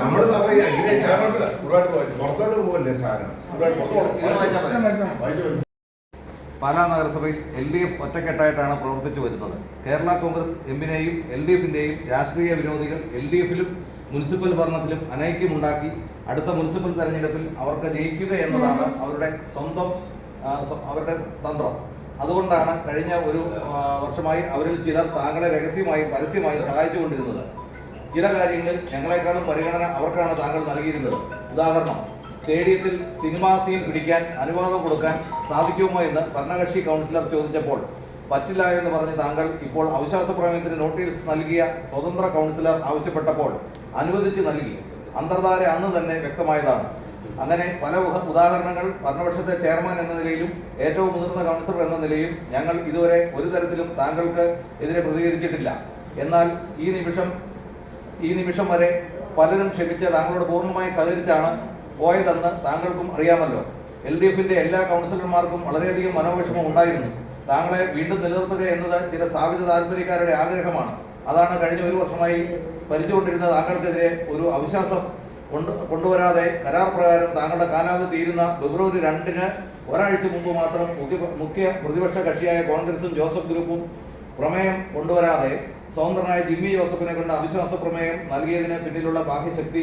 നമ്മൾ പറയാ ഇങ്ങനെ പുറത്തോട്ട് പോകല്ലേ സാധനം? പാലാ നഗരസഭയിൽ എൽ ഡി എഫ് ഒറ്റക്കെട്ടായിട്ടാണ് പ്രവർത്തിച്ചു വരുന്നത്. കേരള കോൺഗ്രസ് എമ്മിനെയും എൽ ഡി എഫിന്റെയും രാഷ്ട്രീയ വിരോധികൾ എൽ ഡി എഫിലും മുനിസിപ്പൽ ഭരണത്തിലും അനൈക്യമുണ്ടാക്കി അടുത്ത മുനിസിപ്പൽ തെരഞ്ഞെടുപ്പിൽ അവർക്ക് ജയിക്കുക എന്നതാണ് അവരുടെ സ്വന്തം അവരുടെ തന്ത്രം. അതുകൊണ്ടാണ് കഴിഞ്ഞ ഒരു വർഷമായി അവരിൽ ചിലർ താങ്കളെ രഹസ്യമായി പരസ്യമായി സഹായിച്ചുകൊണ്ടിരുന്നത്. ചില കാര്യങ്ങളിൽ ഞങ്ങളെക്കാളും പരിഗണന അവർക്കാണ് താങ്കൾ നൽകിയിരുന്നത്. ഉദാഹരണം സ്റ്റേഡിയത്തിൽ സിനിമാ സീൻ പിടിക്കാൻ അനുവാദം കൊടുക്കാൻ സാധിക്കുമോ എന്ന് ഭരണകക്ഷി കൗൺസിലർ ചോദിച്ചപ്പോൾ പറ്റില്ല എന്ന് പറഞ്ഞ് താങ്കൾ ഇപ്പോൾ അവിശ്വാസ പ്രമേയത്തിന് നോട്ടീസ് നൽകിയ സ്വതന്ത്ര കൗൺസിലർ ആവശ്യപ്പെട്ടപ്പോൾ അനുവദിച്ച് നൽകി. അന്തർധാര അന്ന് തന്നെ വ്യക്തമായതാണ്. അങ്ങനെ പല ഉദാഹരണങ്ങൾ ഭരണപക്ഷത്തെ ചെയർമാൻ എന്ന നിലയിലും ഏറ്റവും മുതിർന്ന കൗൺസിലർ എന്ന നിലയിലും ഞങ്ങൾ ഇതുവരെ ഒരു തരത്തിലും താങ്കൾക്ക് എതിരെ പ്രതികരിച്ചിട്ടില്ല. എന്നാൽ ഈ നിമിഷം ഈ നിമിഷം വരെ പലരും ക്ഷമിച്ച് താങ്കളോട് പൂർണമായി സഹകരിച്ചാണ് പോയതെന്ന് താങ്കൾക്കും അറിയാമല്ലോ. എൽ ഡി എഫിന്റെ എല്ലാ കൗൺസിലർമാർക്കും വളരെയധികം മനോവിഷമം ഉണ്ടായിരുന്നു. താങ്കളെ വീണ്ടും നിലനിർത്തുക എന്നത് ചില സ്ഥാപിത താല്പര്യക്കാരുടെ ആഗ്രഹമാണ്. അതാണ് കഴിഞ്ഞ ഒരു വർഷമായി ഭരിച്ചുകൊണ്ടിരുന്ന താങ്കൾക്കെതിരെ ഒരു അവിശ്വാസം കൊണ്ട് കൊണ്ടുവരാതെ കരാർ പ്രകാരം താങ്കളുടെ കാലാവധി തീരുന്ന ഫെബ്രുവരി രണ്ടിന് ഒരാഴ്ച മുമ്പ് മാത്രം മുഖ്യ മുഖ്യ പ്രതിപക്ഷ കക്ഷിയായ കോൺഗ്രസും ജോസഫ് ഗ്രൂപ്പും പ്രമേയം കൊണ്ടുവരാതെ സ്വതന്ത്രനായ ജിമ്മി ജോസഫിനെ കൊണ്ട് അവിശ്വാസ പ്രമേയം നൽകിയതിന് പിന്നിലുള്ള ബാഹ്യശക്തി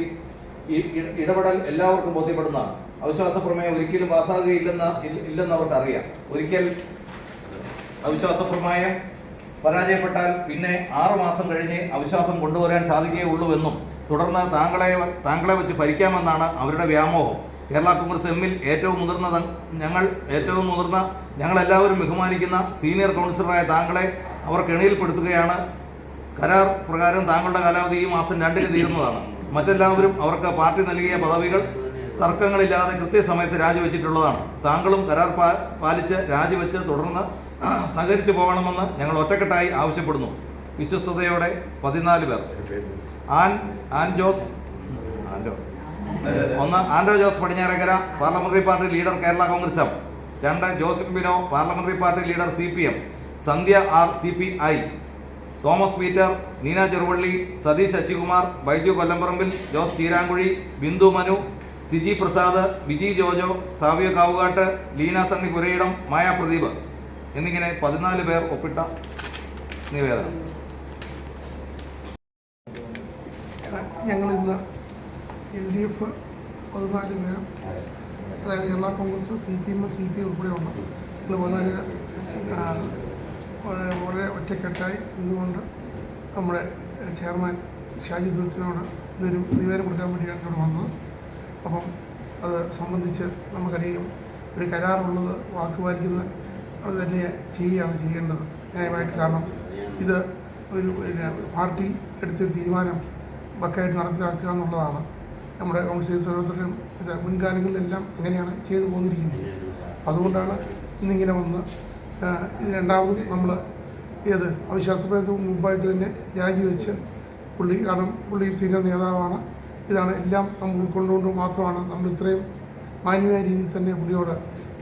ഇടപെടൽ എല്ലാവർക്കും ബോധ്യപ്പെടുന്നതാണ്. അവിശ്വാസ പ്രമേയം ഒരിക്കലും പാസ്സാകുകയില്ലെന്ന് ഇല്ല- ഇല്ലെന്ന് അവർക്ക് അറിയാം ഒരിക്കൽ അവിശ്വാസ പ്രമേയം പരാജയപ്പെട്ടാൽ പിന്നെ ആറു മാസം കഴിഞ്ഞ് അവിശ്വാസം കൊണ്ടുവരാൻ സാധിക്കുകയുള്ളൂവെന്നും തുടർന്ന് താങ്കളെ താങ്കളെ വെച്ച് ഭരിക്കാമെന്നാണ് അവരുടെ വ്യാമോഹം. കേരള കോൺഗ്രസ് എമ്മിൽ ഏറ്റവും മുതിർന്ന ഞങ്ങൾ ഏറ്റവും മുതിർന്ന ഞങ്ങളെല്ലാവരും ബഹുമാനിക്കുന്ന സീനിയർ കൗൺസിലറായ താങ്കളെ അവർ കെണിയിൽപ്പെടുത്തുകയാണ്. കരാർ പ്രകാരം താങ്കളുടെ കാലാവധി ഈ മാസം രണ്ടിന് തീരുന്നതാണ്. മറ്റെല്ലാവരും അവർക്ക് പാർട്ടി നൽകിയ പദവികൾ തർക്കങ്ങളില്ലാതെ കൃത്യസമയത്ത് രാജിവെച്ചിട്ടുള്ളതാണ്. താങ്കളും കരാർ പാലിച്ച് രാജിവെച്ച് തുടർന്ന് സഹകരിച്ചു പോകണമെന്ന് ഞങ്ങൾ ഒറ്റക്കെട്ടായി ആവശ്യപ്പെടുന്നു. വിശ്വസ്തയോടെ പതിനാല് പേർ. ആൻ ആൻ ജോസ് ഒന്ന് ആൻഡോ Jose Padinjarekkara parliamentary party leader Kerala Congress. M രണ്ട് Joseph Bino parliamentary party leader C P M. Sandhya R C P I. Thomas Peter Neena Cheruvally Satheesh Sasikumar Baiju Kollamparambil Jose Cheerankuzhi Bindu Manu Siji Prasad Biji Jojo Savia Kavukattu Leena Sunny Purayidam Maya Pradeep എന്നിങ്ങനെ പതിനാല് പേർ ഒപ്പിട്ട നിവേദനം. ഞങ്ങളിന്ന് L D F പതിനാല് പേർ അതായത് Kerala Congress C P M C P ഉൾപ്പെടെയുള്ള ഞങ്ങൾ പതിനാല് വളരെ- ഒറ്റക്കെട്ടായി നിന്നുകൊണ്ട് നമ്മുടെ ചെയർമാൻ ഷാജി ദുരത്തിനോട് ഇന്നൊരു നിവേദനം കൊടുക്കാൻ വേണ്ടിയാണ് ഇവിടെ വന്നത്. അപ്പം അത് സംബന്ധിച്ച് നമുക്കറിയാം ഒരു കരാറുള്ളത് വാക്ക് പാലിക്കുന്ന അത് തന്നെ ചെയ്യുകയാണ് ചെയ്യേണ്ടത് ന്യായമായിട്ട്. കാരണം ഇത് ഒരു പാർട്ടി എടുത്തൊരു തീരുമാനം ബക്കായിട്ട് നടപ്പിലാക്കുക എന്നുള്ളതാണ്. നമ്മുടെ കൗൺസിലേഴ്സ് ഓരോരുത്തരും ഇത് മുൻകാലങ്ങളിലെല്ലാം അങ്ങനെയാണ് ചെയ്തു പോന്നിരിക്കുന്നത്. അതുകൊണ്ടാണ് ഇന്നിങ്ങനെ വന്ന് രണ്ടാമതും നമ്മൾ ഏത് അവിശ്വാസപ്രയത്നത്തിന് മുമ്പായിട്ട് തന്നെ രാജിവെച്ച് പുള്ളി കാരണം പുള്ളി സീനിയർ നേതാവാണ്. ഇതാണ് എല്ലാം നമ്മൾ ഉൾക്കൊണ്ടുകൊണ്ട് മാത്രമാണ്. നമ്മൾ ഇത്രയും മാന്യമായ രീതിയിൽ തന്നെ പുള്ളിയോട്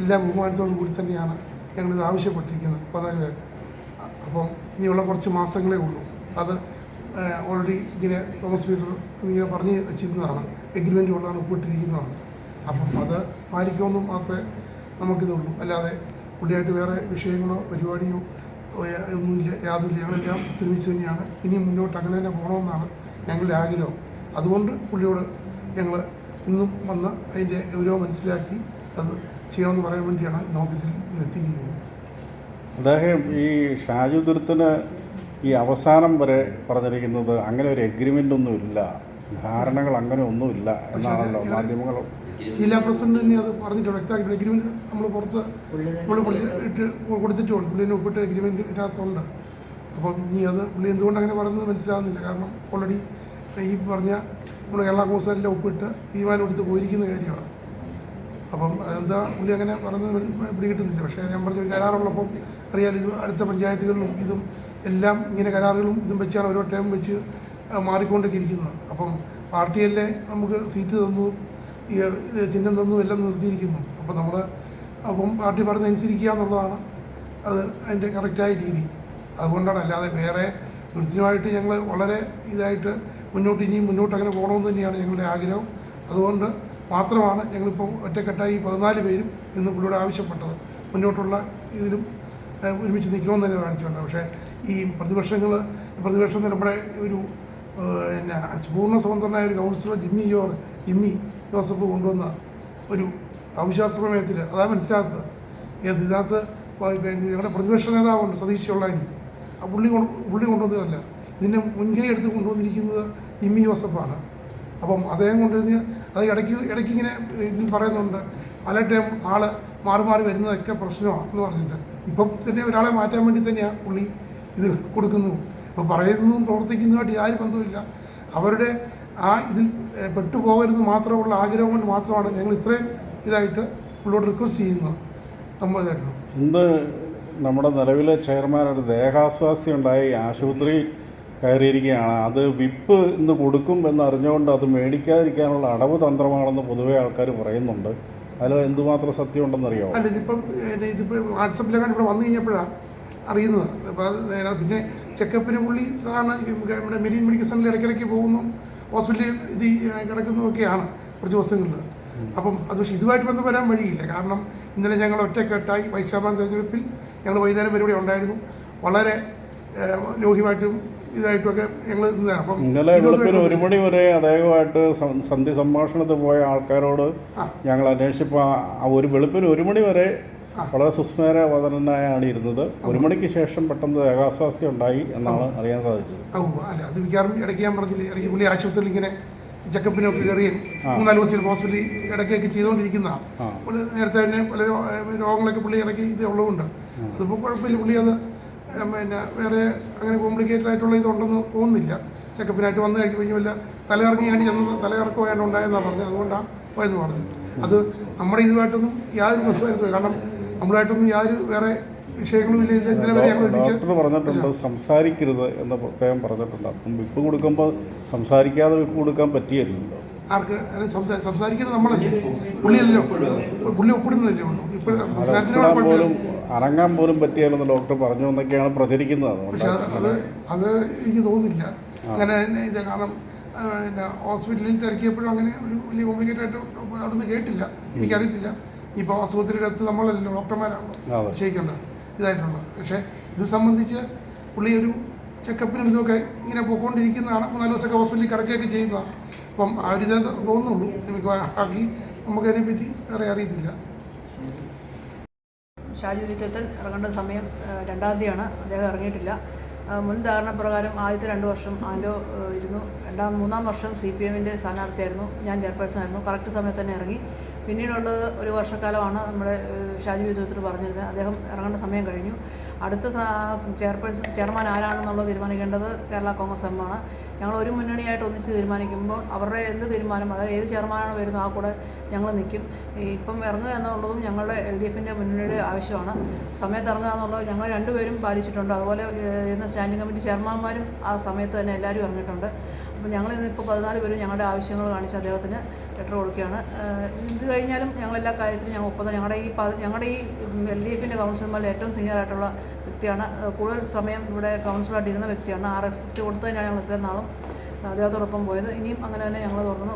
എല്ലാ ബഹുമാനത്തോടു കൂടി തന്നെയാണ് ഞങ്ങളിത് ആവശ്യപ്പെട്ടിരിക്കുന്നത്. പതിനാല് അപ്പം ഇനിയുള്ള കുറച്ച് മാസങ്ങളേ ഉള്ളൂ. അത് ഓൾറെഡി ഇങ്ങനെ തോമസ് പീറ്റർ ഇങ്ങനെ പറഞ്ഞ് വെച്ചിരുന്നതാണ്. എഗ്രിമെന്റ് ഉള്ളതാണ് ഒപ്പിട്ടിരിക്കുന്നതാണ് അപ്പം അത് പാലിക്കുമെന്നും മാത്രമേ നമുക്കിതുള്ളൂ. അല്ലാതെ പുള്ളിയായിട്ട് വേറെ വിഷയങ്ങളോ പരിപാടിയോ ഒന്നുമില്ല യാതൊരു ഞങ്ങളെല്ലാം ഒത്തൊരുമിച്ച് തന്നെയാണ്. ഇനി മുന്നോട്ട് അങ്ങനെ തന്നെ പോകണമെന്നാണ് ഞങ്ങളുടെ ആഗ്രഹം. അതുകൊണ്ട് പുള്ളിയോട് ഞങ്ങൾ ഇന്നും വന്ന് അതിന്റെ ഗൗരവം മനസ്സിലാക്കി അത് ചെയ്യണമെന്ന് പറയാൻ വേണ്ടിയാണ് ഇന്ന് ഓഫീസിൽ എത്തിയിരിക്കുന്നത്. അദ്ദേഹം ഈ ഷാജു ദുരത്തിന് ഈ അവസാനം വരെ പറഞ്ഞിരിക്കുന്നത് അങ്ങനെ ഒരു എഗ്രിമെന്റ് ഒന്നുമില്ല. ധാരണകൾ അങ്ങനെ ഒന്നുമില്ല എന്നാണല്ലോ മാധ്യമങ്ങൾ ജില്ലാ പ്രസിഡന്റ് തന്നെ അത് പറഞ്ഞിട്ടുണ്ട് വ്യക്തമാക്കി എഗ്രിമെന്റ് നമ്മൾ പുറത്ത് നമ്മൾ ഇട്ട് കൊടുത്തിട്ടുണ്ട്. പുള്ളിനെ ഒപ്പിട്ട് എഗ്രിമെന്റ് ഇതിനകത്തുണ്ട്. അപ്പം ഇനി അത് പുള്ളി എന്തുകൊണ്ട് അങ്ങനെ പറയുന്നത് മനസ്സിലാവുന്നില്ല. കാരണം ഓൾറെഡി ഈ പറഞ്ഞ നമ്മൾ കേരള കോൺഗ്രസിലെ ഒപ്പിട്ട് തീരുമാനം എടുത്ത് പോയിരിക്കുന്ന കാര്യമാണ്. അപ്പം എന്താ പുള്ളി അങ്ങനെ പറഞ്ഞത് പിടികിട്ടുന്നില്ല പക്ഷേ ഞാൻ പറഞ്ഞ ഒരു കരാറുള്ളപ്പം അറിയാലോ ഇത് അടുത്ത പഞ്ചായത്തുകളിലും ഇതും എല്ലാം ഇങ്ങനെ കരാറുകളും ഇതും വെച്ചാണ് ഓരോ ടൈം വെച്ച് മാറിക്കൊണ്ടൊക്കെ ഇരിക്കുന്നത് അപ്പം പാർട്ടിയല്ലേ നമുക്ക് സീറ്റ് തന്നു ഈ ചിഹ്നം തന്നു എല്ലാം നിർത്തിയിരിക്കുന്നു. അപ്പം നമ്മൾ അപ്പം പാർട്ടി പറഞ്ഞനുസരിക്കുക എന്നുള്ളതാണ് അത് അതിന്റെ കറക്റ്റായ രീതി. അതുകൊണ്ടാണ് അല്ലാതെ വേറെ കൃത്യമായിട്ട് ഞങ്ങൾ വളരെ ഇതായിട്ട് മുന്നോട്ട് ഇനിയും മുന്നോട്ട് അങ്ങനെ പോകണമെന്ന് തന്നെയാണ് ഞങ്ങളുടെ ആഗ്രഹം. അതുകൊണ്ട് മാത്രമാണ് ഞങ്ങളിപ്പോൾ ഒറ്റക്കെട്ടായി പതിനാല് പേരും ഇന്ന് പുള്ളിയോട് ആവശ്യപ്പെട്ടത്. മുന്നോട്ടുള്ള ഇതിലും ഒരുമിച്ച് നിൽക്കണമെന്ന് തന്നെ കാണിച്ചിട്ടുണ്ട് പക്ഷേ ഈ പ്രതിപക്ഷങ്ങൾ പ്രതിപക്ഷം നമ്മുടെ ഒരു പിന്നെ പൂർണ സ്വതന്ത്രനായ ഒരു കൗൺസിലർ ജിമ്മി ജോർജ് ജിമ്മി ജോസഫ് കൊണ്ടുവന്ന ഒരു അവിശ്വാസ പ്രമേയത്തിൽ അതാ മനസ്സിലാകത്ത്. ഏത് ഇതിനകത്ത് ഞങ്ങളുടെ പ്രതിപക്ഷ നേതാവുണ്ട് സതീഷ് ചൊള്ളാനി. ആ പുള്ളി കൊണ്ട് പുള്ളി കൊണ്ടുവന്നതല്ല. ഇതിന്റെ മുൻകൈ എടുത്ത് കൊണ്ടുവന്നിരിക്കുന്നത് ജിമ്മി ജോസഫാണ്. അപ്പം അദ്ദേഹം കൊണ്ടുവരുന്ന അത് ഇടയ്ക്ക് ഇടയ്ക്ക് ഇങ്ങനെ ഇതിൽ പറയുന്നുണ്ട് പല ടൈം ആൾ മാറി മാറി വരുന്നതൊക്കെ പ്രശ്നമാണ് എന്ന് പറഞ്ഞിട്ട്. ഇപ്പം തന്നെ ഒരാളെ മാറ്റാൻ വേണ്ടി തന്നെയാണ് പുള്ളി ഇത് കൊടുക്കുന്നു. അപ്പോൾ പറയുന്നതും പ്രവർത്തിക്കുന്നതുമായിട്ട് യാതൊരു ബന്ധവുമില്ല. അവരുടെ ആ ഇതിൽ പെട്ടുപോകരുത് മാത്രമുള്ള ആഗ്രഹം കൊണ്ട് മാത്രമാണ് ഞങ്ങൾ ഇത്രയും ഇതായിട്ട് പുള്ളിയോട് റിക്വസ്റ്റ് ചെയ്യുന്നത്. സമ്മതമായിട്ടുള്ളൂ ഇന്ന് നമ്മുടെ നിലവിലെ ചെയർമാൻ ഒരു ദേഹാസ്വാസ്യം ഉണ്ടായി. ആശുപത്രിയിൽ കയറിയിരിക്കുകയാണ്. അത് വിപ്പ് ഇന്ന് കൊടുക്കും എന്ന് അറിഞ്ഞുകൊണ്ട് അത് മേടിക്കാതിരിക്കാനുള്ള അടവ് തന്ത്രമാണെന്ന് പൊതുവെ ആൾക്കാർ പറയുന്നുണ്ട്. അതിൽ എന്തുമാത്രം സത്യമുണ്ടെന്നറിയോ അല്ല ഇതിപ്പം ഇതിപ്പോൾ വാട്സപ്പിലെങ്ങാനും ഇവിടെ വന്നു കഴിഞ്ഞപ്പോഴാണ് അറിയുന്നത്. അപ്പോൾ അത് നേരെ പിന്നെ ചെക്കപ്പിന് പുള്ളി സാധാരണ നമ്മുടെ മെരീൻ മെഡിക്കൽ സെന്ററിൽ ഇടയ്ക്കിടയ്ക്ക് പോകുന്നു. ഹോസ്പിറ്റലിൽ ഇത് കിടക്കുന്നതൊക്കെയാണ് കുറച്ച് ദിവസങ്ങളിൽ അപ്പം അത് പക്ഷേ ഇതുമായിട്ട് ബന്ധം വരാൻ വഴിയില്ല. കാരണം ഇന്നലെ ഞങ്ങൾ ഒറ്റക്കെട്ടായി ചെയർമാൻ തെരഞ്ഞെടുപ്പിൽ ഞങ്ങൾ വൈകുന്നേരം ഇവിടെ ഉണ്ടായിരുന്നു. വളരെ ലോഹ്യമായിട്ടും ഇതായിട്ടൊക്കെ ഞങ്ങൾ അപ്പം ഇന്നലെ വെളുപ്പിന് ഒരു മണി വരെ അദ്ദേഹമായിട്ട് സന്ധി സംഭാഷണത്തിൽ പോയ ആൾക്കാരോട് ഞങ്ങൾ അന്വേഷിച്ചപ്പോൾ ഒരു വെളുപ്പിന് ഒരു മണി വരെ വളരെ സുസ്മേര സുസ്മേരവദനായാണ് ഇരുന്നത്. ഒരു മണിക്ക് ശേഷം പെട്ടെന്ന് ദേഹാസ്വാസ്ഥ്യം ഉണ്ടായി എന്നാണ് അറിയാൻ സാധിച്ചത്. അല്ല അത് മിക്കവാറും ഇടയ്ക്ക് ഞാൻ പറഞ്ഞില്ലേ ഇടയ്ക്ക് പുള്ളി ആശുപത്രിയിൽ ഇങ്ങനെ ചെക്കപ്പിനൊക്കെ കയറിയും മൂന്നാൽ ദിവസത്തിൽ ഹോസ്പിറ്റലിൽ ഇടയ്ക്കൊക്കെ ചെയ്തുകൊണ്ടിരിക്കുന്ന. പുള്ളി നേരത്തെ തന്നെ പല രോഗങ്ങളൊക്കെ പുള്ളി ഇടയ്ക്ക് ഇത് ഉള്ളതുകൊണ്ട്. അതിപ്പോൾ കുഴപ്പമില്ല പുള്ളി അത് പിന്നെ വേറെ അങ്ങനെ കോംപ്ലിക്കേറ്റഡ് ആയിട്ടുള്ള ഇതുണ്ടെന്ന് തോന്നുന്നില്ല. ചെക്കപ്പിനായിട്ട് വന്നു കഴിക്കുമ്പോൾ വല്ല തലകറങ്ങിയാണ് ചെന്ന് തലകറക്കമായാണ് ഉണ്ടായെന്നാണ് പറഞ്ഞത്. അതുകൊണ്ടാണ് പോയെന്ന് പറഞ്ഞു അത് നമ്മുടെ ഇതുമായിട്ടൊന്നും യാതൊരു പ്രശ്നമായിരുന്നു കാരണം നമ്മളുമായിട്ടൊന്നും യാതൊരു വേറെ ഡോക്ടർ പറഞ്ഞിട്ടുണ്ട് സംസാരിക്കരുത് എന്ന് പ്രത്യേകം പറഞ്ഞിട്ടുണ്ട്. അപ്പം വിപ്പ് കൊടുക്കുമ്പോൾ സംസാരിക്കാതെ വിപ്പ് കൊടുക്കാൻ പറ്റിയല്ലോ ആർക്ക്? സംസാരിക്കുന്നത് നമ്മളല്ലേ? പുള്ളിയല്ലോ പുള്ളി ഒപ്പിടുന്നതല്ലേ ഉള്ളൂ. ഇപ്പോൾ പോലും അനങ്ങാൻ പോലും പറ്റിയാലെന്ന് ഡോക്ടർ പറഞ്ഞു എന്നൊക്കെയാണ് പ്രചരിക്കുന്നത്. പക്ഷെ അത് എനിക്ക് തോന്നുന്നില്ല. അങ്ങനെ തന്നെ ഇത് കാരണം പിന്നെ ഹോസ്പിറ്റലിൽ തിരക്കിയപ്പോഴും അങ്ങനെ ഒരു വലിയ കോംപ്ലിക്കേറ്റഡ് ആയിട്ട് അവിടുന്ന് കേട്ടില്ല. എനിക്കറിയത്തില്ല. ഇപ്പോൾ ആശുപത്രിയുടെ അടുത്ത് നമ്മളല്ലോ ഡോക്ടർമാരാണല്ലോ. അതെ. ഇതായിട്ടുണ്ട്. ഇതായിട്ടുള്ളത് പക്ഷേ ഇത് സംബന്ധിച്ച് പുള്ളി ഒരു ചെക്കപ്പിനും ഇതൊക്കെ ഇങ്ങനെ പോയിക്കൊണ്ടിരിക്കുന്നതാണ്. മൂന്നാൽ ദിവസമൊക്കെ ഹോസ്പിറ്റലിൽ കിടക്കുകയൊക്കെ ചെയ്യുന്നതാണ്. അപ്പം ആ ഒരു ഇതേ തോന്നുള്ളൂ എനിക്ക് ബാക്കി നമുക്കതിനെപ്പറ്റി വേറെ അറിയത്തില്ല. ഷാജു വിത്തത്തിൽ ഇറങ്ങേണ്ട സമയം രണ്ടാം തീയതിയാണ്. അദ്ദേഹം ഇറങ്ങിയിട്ടില്ല. മുൻ ധാരണ പ്രകാരം ആദ്യത്തെ രണ്ട് വർഷം ആൻഡോ ഇരുന്നു. രണ്ടാം മൂന്നാം വർഷം സി പി എമ്മിന്റെ സ്ഥാനാർത്ഥിയായിരുന്നു. ഞാൻ ചെയർപേഴ്സൺ ആയിരുന്നു കറക്റ്റ് സമയത്ത് തന്നെ ഇറങ്ങി. പിന്നീടുള്ളത് ഒരു വർഷക്കാലമാണ് നമ്മുടെ ഷാജി വിത്തത്തിൽ പറഞ്ഞിരുന്നത്. അദ്ദേഹം ഇറങ്ങേണ്ട സമയം കഴിഞ്ഞു. അടുത്ത ചെയർപേഴ്സൺ ചെയർമാൻ ആരാണെന്നുള്ളത് തീരുമാനിക്കേണ്ടത് കേരള കോൺഗ്രസ് എമ്മാണ് ഞങ്ങൾ ഒരു മുന്നണിയായിട്ട് ഒന്നിച്ച് തീരുമാനിക്കുമ്പോൾ അവരുടെ എന്ത് തീരുമാനം അതായത് ഏത് ചെയർമാനാണ് വരുന്നത് ആ കൂടെ ഞങ്ങൾ നിൽക്കും. ഇപ്പം ഇറങ്ങുക എന്നുള്ളതും ഞങ്ങളുടെ എൽ ഡി എഫിന്റെ മുന്നണിയുടെ ആവശ്യമാണ്. സമയത്ത് ഇറങ്ങുക എന്നുള്ളത് ഞങ്ങൾ രണ്ടുപേരും പാലിച്ചിട്ടുണ്ട്. അതുപോലെ ഇന്ന് സ്റ്റാൻഡിംഗ് കമ്മിറ്റി ചെയർമാന്മാരും ആ സമയത്ത് തന്നെ എല്ലാവരും ഇറങ്ങിയിട്ടുണ്ട്. അപ്പോൾ ഞങ്ങൾ ഇപ്പോൾ പതിനാല് പേരും ഞങ്ങളുടെ ആവശ്യങ്ങൾ കാണിച്ച് അദ്ദേഹത്തിന് ലെറ്റർ കൊടുക്കുകയാണ്. ഇത് കഴിഞ്ഞാലും ഞങ്ങളെല്ലാ കാര്യത്തിലും ഞങ്ങൾ ഒപ്പം ഞങ്ങളുടെ ഈ ഞങ്ങളുടെ ഈ എൽ ഡി എഫിന്റെ കൗൺസിലർമാരിൽ ഏറ്റവും സീനിയർ ആയിട്ടുള്ള വ്യക്തിയാണ്. കൂടുതൽ സമയം ഇവിടെ കൗൺസിലറായിട്ട് ഇരുന്ന വ്യക്തിയാണ്. ആർ റെസ്പെക്റ്റ് കൊടുത്തതിനാണ് ഞങ്ങൾ ഇത്രയും നാളും അദ്ദേഹത്തോടൊപ്പം പോയത്. ഇനിയും അങ്ങനെ തന്നെ ഞങ്ങൾ തുടർന്ന്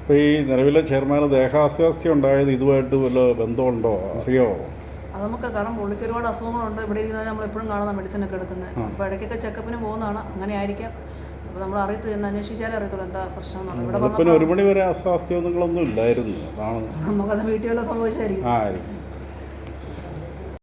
അപ്പോൾ ഈ നിലവിലെ ചെയർമാന് ദേഹാസ്വാസ്ഥ്യം ഉണ്ടായത് ഇതുമായിട്ട് വല്ല ബന്ധമുണ്ടോ? അറിയോ? അത് നമുക്ക് കാരണം പുള്ളിക്ക് ഒരുപാട് അസുഖങ്ങളുണ്ട്. ഇവിടെ ഇരുന്നാൽ നമ്മൾ എപ്പോഴും കാണുന്ന മെഡിസിനൊക്കെ എടുക്കുന്നത്. അപ്പോൾ ഇടയ്ക്കൊക്കെ ചെക്കപ്പിന് പോകുന്നതാണ്. അങ്ങനെ ആയിരിക്കാം. അപ്പോൾ നമ്മൾ അറിയത്തില്ല എന്ന് അന്വേഷിച്ചാലേ അറിയത്തുള്ളൂ എന്താ പ്രശ്നം ഇവിടെ ഒരു മണി വരെ അസ്വാസ്ഥ്യങ്ങളൊന്നും ഇല്ലായിരുന്നു. നമുക്കത് വീട്ടിൽ വല്ല സംഭവിച്ചായിരിക്കും.